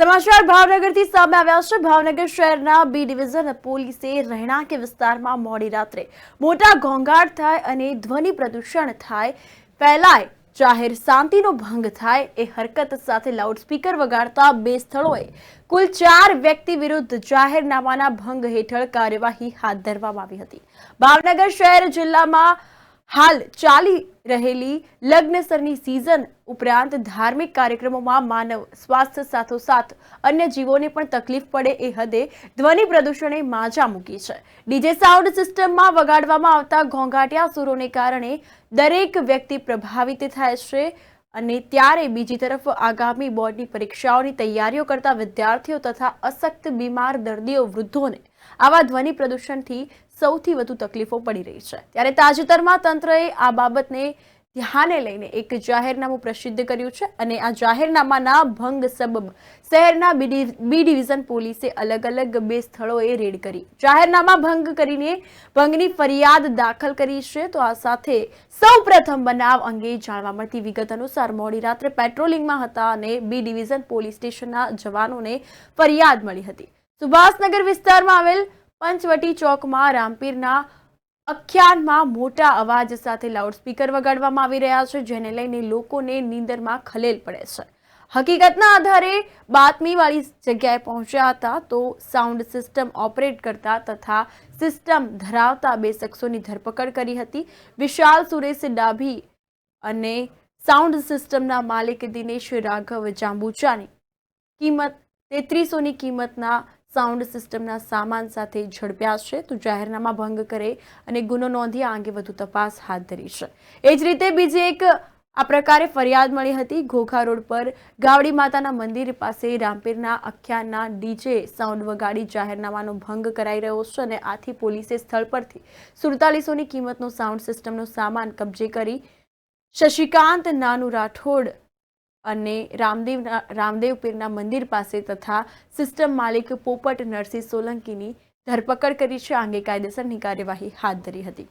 સમાચાર ભાવનગરથી સામે આવ્યા છે. ભાવનગર શહેરના બી ડિવિઝન પોલીસે રહેણાંક વિસ્તારમાં મોડી રાત્રે મોટા ઘોંઘાટ થાય અને ધ્વનિ પ્રદૂષણ થાય, ફેલાય, જાહેર શાંતિનો ભંગ થાય એ હરકત સાથે લાઉડસ્પીકર વગાડતા બે સ્થળોએ કુલ ચાર વ્યક્તિ વિરુદ્ધ જાહેરનામાના ભંગ હેઠળ કાર્યવાહી હાથ ધરવામાં આવી હતી. ભાવનગર શહેર જિલ્લામાં હાલ ચાલી રહેલી લગ્નસરની સિઝન ઉપરાંત ધાર્મિક કાર્યક્રમોમાં માનવ સ્વાસ્થ્ય સાથોસાથ અન્ય જીવોને પણ તકલીફ પડે એ હદે ધ્વનિ પ્રદૂષણે માજા મૂકી છે. ડીજે સાઉન્ડ સિસ્ટમમાં વગાડવામાં આવતા ઘોંઘાટિયા સુરોને કારણે દરેક વ્યક્તિ પ્રભાવિત થાય છે. અને ત્યારે બીજી તરફ આગામી બોર્ડની પરીક્ષાઓની તૈયારીઓ કરતા વિદ્યાર્થીઓ તથા અશક્ત બીમાર દર્દીઓ વૃદ્ધોને આવા ધ્વનિ પ્રદૂષણથી સૌથી વધુ તકલીફો પડી રહી છે. ત્યારે તાજેતરમાં તંત્રએ આ બાબતને ધ્યાને લઈને એક જાહેરનામું પ્રસિદ્ધ કર્યું છે અને આ જાહેરનામાના ભંગ સબબ શહેરના બી ડિવિઝન પોલીસે અલગ અલગ બે સ્થળોએ રેડ કરી. જાહેરનામા ભંગ કરીને ભંગની ફરિયાદ દાખલ કરી છે. તો આ સાથે સૌપ્રથમ બનાવ અંગે જાણવા મળતી વિગત અનુસાર મોડી રાત્રે પેટ્રોલિંગમાં હતા અને બી ડિવિઝન પોલીસ સ્ટેશનના જવાનોને ફરિયાદ મળી હતી. સુભાષનગર વિસ્તારમાં આવેલ પંચવટી ચોકમાં રામપીરના અખ્યાનમાં મોટા અવાજ સાથે લાઉડસ્પીકર વગાડવામાં આવી રહ્યા છે, જેને લઈને લોકોને નીંદરમાં ખલેલ પડે છે. હકીકતના આધારે બાતમીવાળી જગ્યાએ પહોંચ્યા હતા તો સાઉન્ડ સિસ્ટમ ઓપરેટ કરતા તથા સિસ્ટમ ધરાવતા બે શખ્સોની ધરપકડ કરી હતી. વિશાલ, સુરેશ ડાભી અને સાઉન્ડ સિસ્ટમના માલિક દિનેશ રાઘવ જાંબુચાની કિંમત તેત્રીસોની કિંમતના સાઉન્ડ સિસ્ટમના સામાન સાથે ઝડપ્યા છે, તો જાહેરનામા ભંગ કરે અને ગુનો નોંધી આ અંગે વધુ તપાસ હાથ ધરી છે. એ જ રીતે બીજી એક આ પ્રકારે ફરિયાદ મળી હતી, ઘોઘા રોડ પર ગાવડી માતાના મંદિર પાસે રામપીરના અખ્યાનના ડીજે સાઉન્ડ વગાડી જાહેરનામાનો ભંગ કરાઈ રહ્યો છે અને આથી પોલીસે સ્થળ પરથી સુડતાલીસોની કિંમતનો સાઉન્ડ સિસ્ટમનો સામાન કબજે કરી શશિકાંત નાનુ રાઠોડ અને રામદેવ રામદેવ પીરના મંદિર પાસે તથા સિસ્ટમ માલિક પોપટ નરસિંહ સોલંકીની ધરપકડ કરી છે, આ અંગે કાયદેસરની કાર્યવાહી હાથ ધરી હતી.